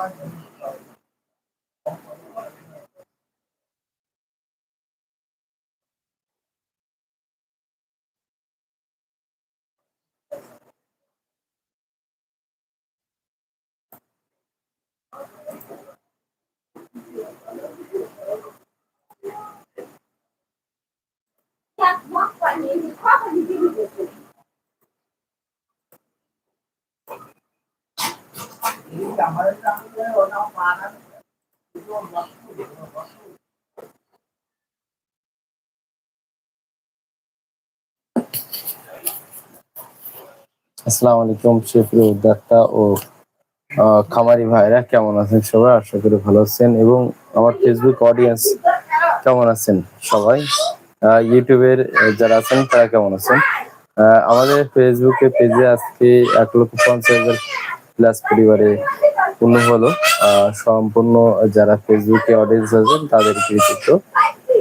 That's not what I mean. It's probably আসসালামু আলাইকুম, সুপ্রিয় উদ্যোক্তা ও খামারি ভাইরা, কেমন আছেন সবাই? আশা করি ভালো আছেন এবং আমার ফেসবুক অডিয়েন্স কেমন আছেন সবাই? ইউটিউবের যারা আছেন, তারা কেমন আছেন? আমাদের ফেসবুকে পেজে আজকে এক লক্ষ পঞ্চাশ হাজার প্লাস পরিবারে পূর্ণ হলো। সম্পূর্ণ যারা ফেসবুকে অডিয়েন্স আছেন, তাদের কৃতিত্ব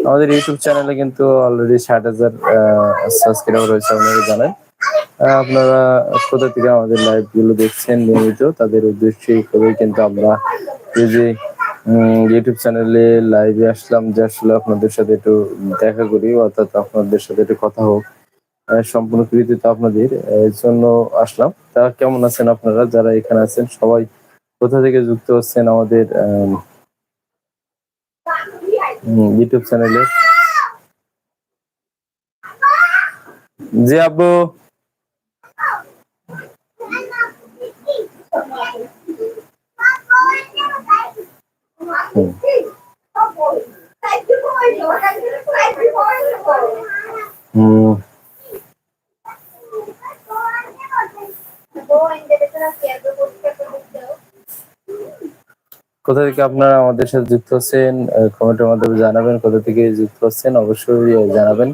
আমাদের ইউটিউব চ্যানেলে কিন্তু অলরেডি ষাট হাজার সাবস্ক্রাইবার রয়েছে আপনারা জানেন। আপনারা কোথা থেকে আমাদের লাইভগুলো দেখছেন নিয়মিত, তাদের উদ্দেশ্যে করেই কিন্তু আমরা এই যে ইউটিউব চ্যানেলে লাইভে আসলাম, যে আসলে আপনাদের সাথে একটু দেখা করি, অর্থাৎ আপনাদের সাথে একটু কথা হোক। সম্পূর্ণ কৃতিত্ব আপনাদের এর জন্য আসলাম। তা কেমন আছেন আপনারা? যারা এখানে আছেন সবাই কোথা থেকে যুক্ত হচ্ছেন আমাদের ইউটিউব চ্যানেলে জি আব্বু। হুম। কোথা থেকে আপনারা আমাদের সাথে যুক্ত হচ্ছেন কমেন্টের মাধ্যমে জানাবেন কোথা থেকে যুক্ত হচ্ছেন অবশ্যই জানাবেন।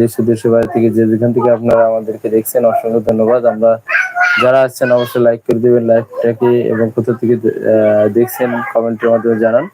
দেশে দেশে বাইরে থেকে যে যেখান থেকে আপনারা আমাদেরকে দেখছেন, অসংখ্য ধন্যবাদ। আমরা যারা আছেন, অবশ্যই লাইক করে দেবেন লাইকটাকে এবং কোথা থেকে দেখছেন, কমেন্টের মাধ্যমে জানান।